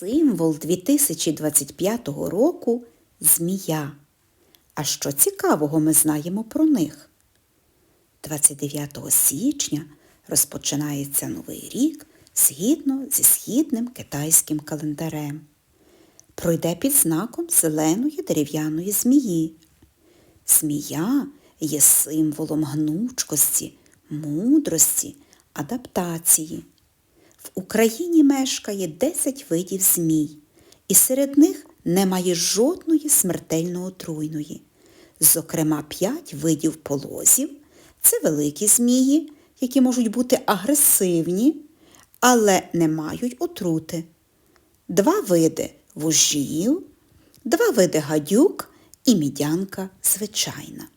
Символ 2025 року змія. А що цікавого ми знаємо про них? 29 січня розпочинається Новий рік згідно зі східним китайським календарем. Пройде під знаком зеленої дерев'яної змії. Змія є символом гнучкості, мудрості, адаптації. В Україні мешкає 10 видів змій, і серед них немає жодної смертельно отруйної. Зокрема, 5 видів полозів це великі змії, які можуть бути агресивні, але не мають отрути. Два види вужів, два види гадюк і мідянка звичайна.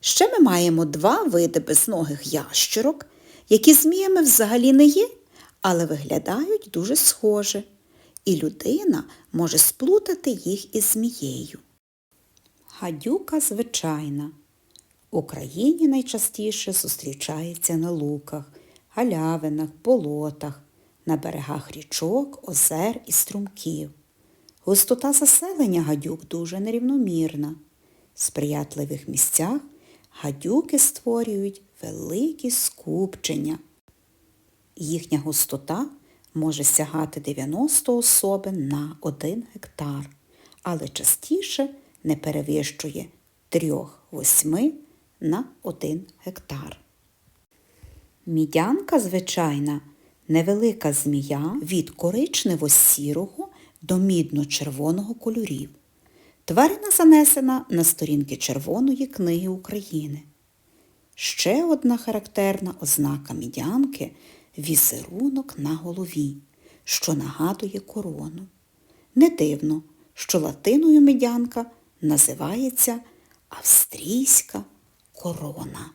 Ще ми маємо два види безногих ящерок, які зміями взагалі не є, але виглядають дуже схоже, і людина може сплутати їх із змією. Гадюка звичайна. В Україні найчастіше зустрічається на луках, галявинах, болотах, на берегах річок, озер і струмків. Густота заселення гадюк дуже нерівномірна. В сприятливих місцях гадюки створюють великі скупчення. Їхня густота може сягати 90 особин на 1 гектар, але частіше не перевищує 3-8 на 1 гектар. Мідянка звичайна невелика змія від коричнево-сірого до мідно-червоного кольорів. Тварина занесена на сторінки Червоної книги України. Ще одна характерна ознака мідянки візерунок на голові, що нагадує корону. Не дивно, що латиною медянка називається австрійська корона.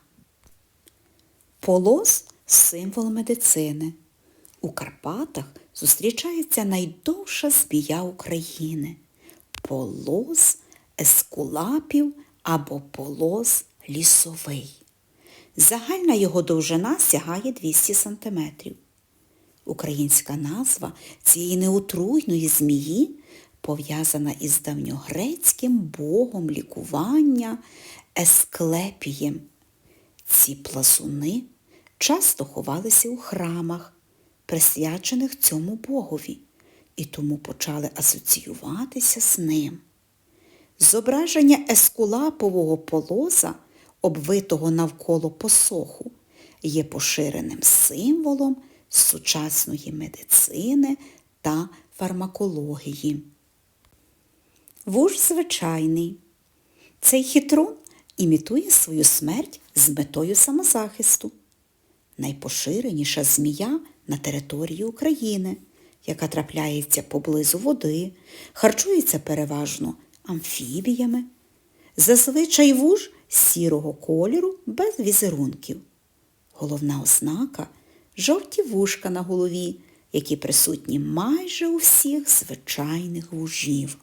Полос символ медицини. У Карпатах зустрічається найдовша збія України полос ескулапів або полос лісовий. Загальна його довжина сягає 200 см. Українська назва цієї неотруйної змії пов'язана із давньогрецьким богом лікування Есклепієм. Ці плазуни часто ховалися у храмах, присвячених цьому богові, і тому почали асоціюватися з ним. Зображення ескулапового полоза, обвитого навколо посоху, є поширеним символом сучасної медицини та фармакології. Вуж звичайний. Цей хитрун імітує свою смерть з метою самозахисту. Найпоширеніша змія на території України, яка трапляється поблизу води, харчується переважно амфібіями. Зазвичай вуж сірого кольору без візерунків. Головна ознака жовті вушка на голові, які присутні майже у всіх звичайних вужів.